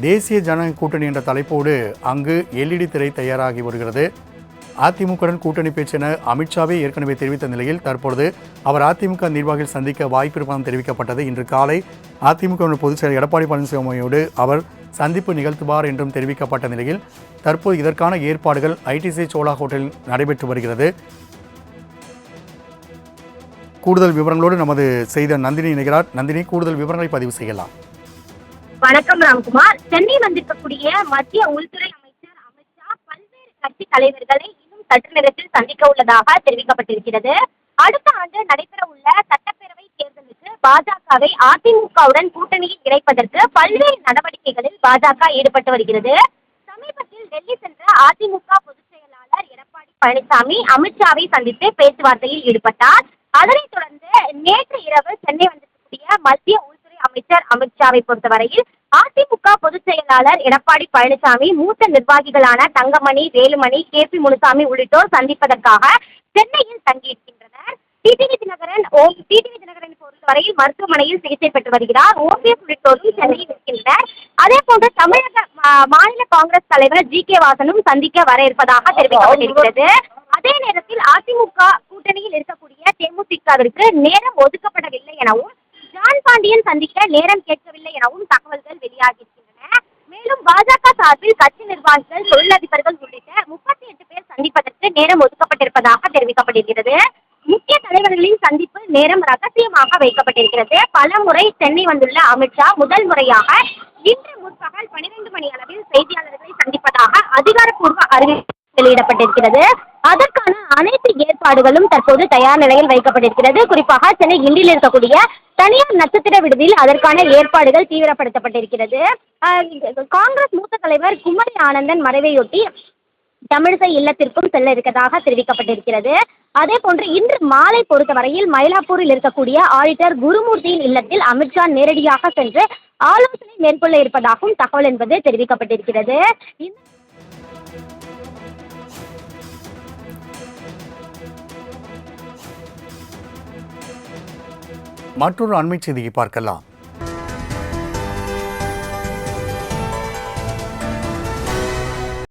தேசிய ஜனநாயக கூட்டணி என்ற தலைப்போடு அங்கு எல்இடி திரை தயாராகி வருகிறது. அதிமுகவுடன் கூட்டணி பேச்சென அமித்ஷாவே ஏற்கனவே தெரிவித்த நிலையில் தற்பொழுது அவர் அதிமுக நிர்வாகிகள் சந்திக்க வாய்ப்பிருப்பதாக தெரிவிக்கப்பட்டது. இன்று காலை அதிமுக பொதுச் செயலர் எடப்பாடி பழனிசாமியோடு அவர் சந்திப்பு நிகழ்த்துவார் என்றும் தெரிவிக்கப்பட்ட நிலையில் தற்போது இதற்கான ஏற்பாடுகள் ஐடிசி சோழா ஹோட்டலில் நடைபெற்று வருகிறது. கூடுதல் விவரங்களோடு நமது செய்த நந்தினி இணைகிறார். நந்தினி கூடுதல் விவரங்களை பதிவு செய்யலாம். வணக்கம் ராம்குமார். சென்னை வந்திருக்கக்கூடிய மத்திய உள்துறை அமைச்சர் அமித்ஷா பல்வேறு கட்சி தலைவர்களை இன்னும் சற்று நேரத்தில் சந்திக்க உள்ளதாக தெரிவிக்கப்பட்டிருக்கிறது. அடுத்த ஆண்டு நடைபெற உள்ள சட்டப்பேரவை தேர்தலுக்கு பாஜகவை அதிமுகவுடன் கூட்டணியில் இணைப்பதற்கு பல்வேறு நடவடிக்கைகளில் பாஜக ஈடுபட்டு வருகிறது. சமீபத்தில் டெல்லி சென்ற அதிமுக பொதுச் செயலாளர் எடப்பாடி பழனிசாமி அமித்ஷாவை சந்தித்து பேச்சுவார்த்தையில் ஈடுபட்டார். அதனைத் தொடர்ந்து நேற்று இரவு சென்னை வந்திருக்கக்கூடிய மத்திய உள்துறை அமைச்சர் அமித்ஷாவை பொறுத்தவரையில் அதிமுக பொதுச் செயலாளர் எடப்பாடி பழனிசாமி மூத்த நிர்வாகிகளான தங்கமணி வேலுமணி கே பி முனுசாமி உள்ளிட்டோர் சந்திப்பதற்காக சென்னையில் தங்கியிருக்கின்றனர். டிடிவி தினகரன் ஓம் டிடிவி தினகரன் பொறுத்தவரையில் மருத்துவமனையில் சிகிச்சை பெற்று வருகிறார். ஓபிஎஸ் உள்ளிட்டோரும் சென்னையில் இருக்கின்றனர். அதே போன்று தமிழக மா- மாநில காங்கிரஸ் தலைவர் ஜி கே வாசனும் சந்திக்க வர இருப்பதாக தெரிவிக்கப்பட்டிருக்கிறது. அதே நேரத்தில் அதிமுக கூட்டணியில் இருக்கக்கூடிய தேமுதிகவிற்கு நேரம் ஒதுக்கப்படவில்லை எனவும் ஜான் பாண்டியன் சந்திக்க நேரம் கேட்கவில்லை எனவும் தகவல்கள் வெளியாகியிருக்கின்றன. மேலும் பாஜக சார்பில் கட்சி நிர்வாகிகள் தொழிலதிபர்கள் உள்ளிட்ட முப்பத்தி எட்டு பேர் சந்திப்பதற்கு நேரம் ஒதுக்கப்பட்டிருப்பதாக தெரிவிக்கப்படுகிறது முக்கிய தலைவர்களின் சந்திப்பு நேரம் ரகசியமாக வைக்கப்பட்டிருக்கிறது. பல முறை சென்னை வந்துள்ள அமித்ஷா முதல் முறையாக இன்று முற்பகல் பனிரெண்டு மணி அளவில் செய்தியாளர்களை சந்திப்பதாக அதிகாரப்பூர்வ அறிவிப்பு வெளியிடப்பட்டிருக்கிறது. அதற்கான அனைத்து ஏற்பாடுகளும் தற்போது தயார் நிலையில் வைக்கப்பட்டிருக்கிறது. குறிப்பாக சென்னை கிண்டியில் இருக்கக்கூடிய தனியார் நட்சத்திர விடுதியில் அதற்கான ஏற்பாடுகள் தீவிரப்படுத்தப்பட்டிருக்கிறது. காங்கிரஸ் மூத்த தலைவர் குமரி ஆனந்தன் மறைவையொட்டி தமிழிசை இல்லத்திற்கும் செல்ல இருக்கதாக தெரிவிக்கப்பட்டிருக்கிறது. அதே போன்று இன்று மாலை பொறுத்தவரையில் மயிலாப்பூரில் இருக்கக்கூடிய ஆடிட்டர் குருமூர்த்தியின் இல்லத்தில் அமித்ஷா நேரடியாக சென்று ஆலோசனை மேற்கொள்ள இருப்பதாகவும் தகவல் என்பது தெரிவிக்கப்பட்டிருக்கிறது. மற்றொரு அண்மை செய்தியை பார்க்கலாம்.